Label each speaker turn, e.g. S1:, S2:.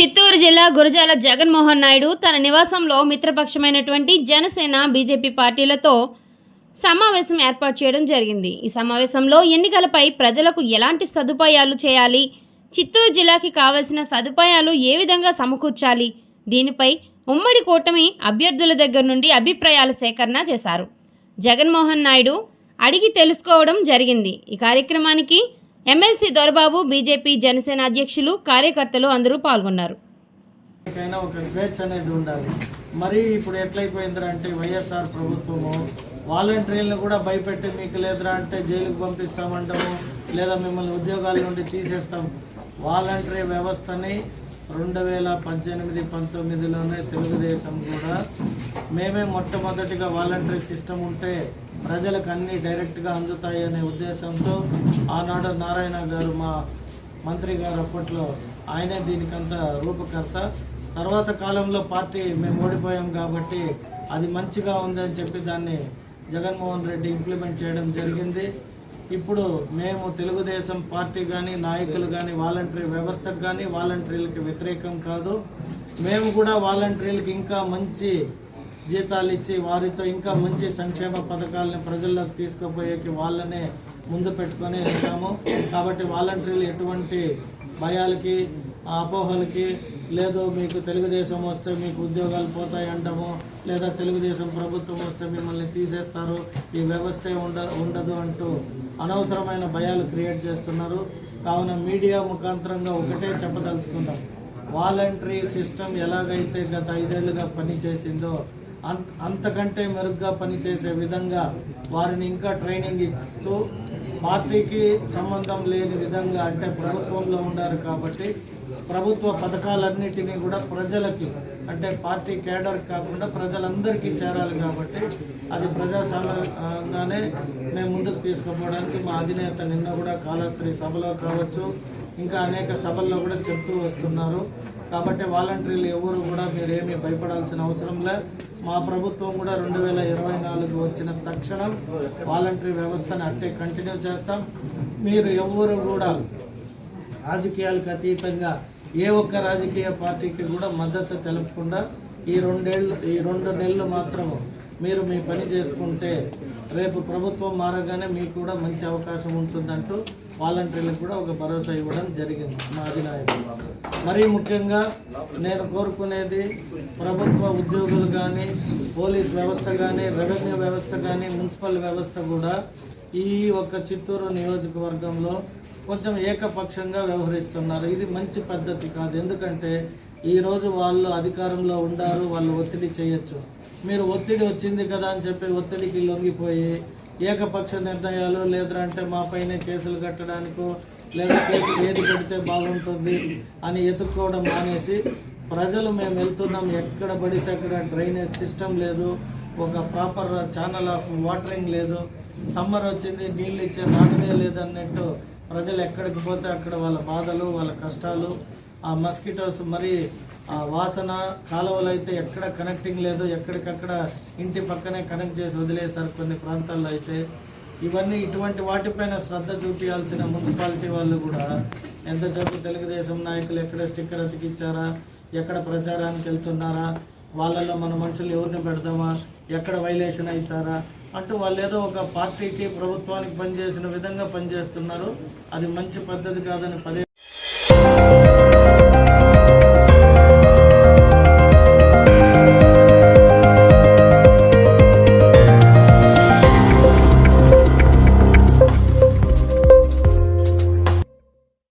S1: చిత్తూరు జిల్లా గురజాల జగన్మోహన్ నాయుడు తన నివాసంలో మిత్రపక్షమైనటువంటి జనసేన బీజేపీ పార్టీలతో సమావేశం ఏర్పాటు చేయడం జరిగింది. ఈ సమావేశంలో ఎన్నికలపై ప్రజలకు ఎలాంటి సదుపాయాలు చేయాలి? చిత్తూరు జిల్లాకి కావలసిన సదుపాయాలు ఏ విధంగా సమకూర్చాలి? దీనిపై ఉమ్మడి కూటమి అభ్యర్థుల దగ్గర నుండి అభిప్రాయాల సేకరణ చేశారు. జగన్మోహన్ నాయుడు అడిగి తెలుసుకోవడం జరిగింది. ఈ కార్యక్రమానికి ఎమ్మెల్సీ దొరబాబు బీజేపీ జనసేన అధ్యక్షులు కార్యకర్తలు అందరూ పాల్గొన్నారు.
S2: ఒక స్వేచ్ఛ అనేది ఉండాలి. మరి ఇప్పుడు ఎట్లయిపోయిందిరా అంటే వైఎస్ఆర్ ప్రభుత్వము వాలంటీర్లను కూడా భయపెట్టి మీకు లేదురా అంటే జైలుకు పంపిస్తామంటాము లేదా మిమ్మల్ని ఉద్యోగాల నుండి తీసేస్తాం. వాలంటరీ వ్యవస్థని రెండు వేల పద్దెనిమిది పంతొమ్మిదిలోనే తెలుగుదేశం కూడా మేమే మొట్టమొదటిగా వాలంటరీ సిస్టమ్ ఉంటే ప్రజలకు అన్నీ డైరెక్ట్గా అందుతాయి అనే ఉద్దేశంతో ఆనాడు నారాయణ గారు మా మంత్రి గారు అప్పట్లో ఆయనే దీనికంతా రూపకర్త. తర్వాత కాలంలో పార్టీ మేము ఓడిపోయాం కాబట్టి అది మంచిగా ఉందని చెప్పి దాన్ని జగన్మోహన్ రెడ్డి ఇంప్లిమెంట్ చేయడం జరిగింది. ఇప్పుడు మేము తెలుగుదేశం పార్టీ కానీ నాయకులు కానీ వాలంటరీ వ్యవస్థకు కానీ వాలంటీర్లకి వ్యతిరేకం కాదు. మేము కూడా వాలంటీర్లకి ఇంకా మంచి జీతాలు ఇచ్చి వారితో ఇంకా మంచి సంక్షేమ పథకాలను ప్రజల్లోకి తీసుకుపోయేకి వాళ్ళనే ముందు పెట్టుకొని వెళ్తాము. కాబట్టి వాలంటీర్లు ఎటువంటి భయాలకి అపోహలకి లేదో మీకు తెలుగుదేశం వస్తే మీకు ఉద్యోగాలు పోతాయి అంటాము లేదా తెలుగుదేశం ప్రభుత్వం వస్తే మిమ్మల్ని తీసేస్తారు ఈ వ్యవస్థే ఉండ ఉండదు అంటూ అనవసరమైన భయాలు క్రియేట్ చేస్తున్నారు. కావున మీడియా ముఖాంతరంగా ఒకటే చెప్పదలుచుకుందాం. వాలంటరీ సిస్టమ్ ఎలాగైతే గత ఐదేళ్ళుగా పనిచేసిందో అంతకంటే మెరుగ్గా పనిచేసే విధంగా వారిని ఇంకా ట్రైనింగ్ ఇస్తూ పార్టీకి సంబంధం లేని విధంగా అంటే ప్రభుత్వంలో ఉన్నారు కాబట్టి ప్రభుత్వ పథకాలన్నిటినీ కూడా ప్రజలకి అంటే పార్టీ కేడర్ కాకుండా ప్రజలందరికీ చేరాలి కాబట్టి అది ప్రజాసంగానే మేము ముందుకు తీసుకుపోవడానికి మా అధినేత నిన్న కూడా కాళహస్త్రి సభలో కావచ్చు ఇంకా అనేక సభల్లో కూడా చెప్తూ వస్తున్నారు. కాబట్టి వాలంటీర్లు ఎవరు కూడా మీరేమీ భయపడాల్సిన అవసరం లేదు మా ప్రభుత్వం కూడా రెండు వేల ఇరవై నాలుగు వచ్చిన తక్షణం వాలంటరీ వ్యవస్థను అట్టే కంటిన్యూ చేస్తాం. మీరు ఎవరు కూడా రాజకీయాలకు అతీతంగా ఏ ఒక్క రాజకీయ పార్టీకి కూడా మద్దతు తెలపకుండా ఈ రెండేళ్ళు ఈ రెండు నెలలు మాత్రము మీరు మీ పని చేసుకుంటే రేపు ప్రభుత్వం మారగానే మీకు కూడా మంచి అవకాశం ఉంటుందంటూ వాలంటీర్లకు కూడా ఒక భరోసా ఇవ్వడం జరిగింది మా అధినాయకులు. మరీ ముఖ్యంగా నేను కోరుకునేది ప్రభుత్వ ఉద్యోగులు కానీ పోలీస్ వ్యవస్థ కానీ రెవెన్యూ వ్యవస్థ కానీ మున్సిపల్ వ్యవస్థ కూడా ఈ ఒక్క చిత్తూరు నియోజకవర్గంలో కొంచెం ఏకపక్షంగా వ్యవహరిస్తున్నారు. ఇది మంచి పద్ధతి కాదు. ఎందుకంటే ఈరోజు వాళ్ళు అధికారంలో ఉండారు వాళ్ళు ఒత్తిడి చేయొచ్చు. మీరు ఒత్తిడి వచ్చింది కదా అని చెప్పి ఒత్తిడికి లొంగిపోయి ఏకపక్ష నిర్ణయాలు లేదంటే మా పైన కేసులు కట్టడానికో లేదా కేసు ఏది పెడితే బాగుంటుంది అని ఎదుర్కోవడం మానేసి ప్రజలు మేము వెళ్తున్నాం. ఎక్కడ పడితే అక్కడ డ్రైనేజ్ సిస్టమ్ లేదు. ఒక ప్రాపర్ ఛానల్ ఆఫ్ వాటరింగ్ లేదు. సమ్మర్ వచ్చింది నీళ్ళు ఇచ్చే నాటనే లేదన్నట్టు ప్రజలు ఎక్కడికి పోతే అక్కడ వాళ్ళ బాధలు వాళ్ళ కష్టాలు. ఆ మస్కిటోస్ మరీ ఆ వాసన కాలువలు అయితే ఎక్కడ కనెక్టింగ్ లేదు ఎక్కడికక్కడ ఇంటి పక్కనే కనెక్ట్ చేసి వదిలేశారు కొన్ని ప్రాంతాల్లో అయితే. ఇవన్నీ ఇటువంటి వాటిపైన శ్రద్ధ చూపించాల్సిన మున్సిపాలిటీ వాళ్ళు కూడా ఎంత చెప్పు తెలుగుదేశం నాయకులు ఎక్కడ స్టిక్కర్ అతికిచ్చారా ఎక్కడ ప్రచారానికి వెళ్తున్నారా వాళ్ళల్లో మన మనుషులు ఎవరిని పెడదామా ఎక్కడ వైలేషన్ అవుతారా అంటూ వాళ్ళు ఏదో ఒక పార్టీకి ప్రభుత్వానికి పనిచేసిన విధంగా పనిచేస్తున్నారు. అది మంచి పద్ధతి కాదని పదే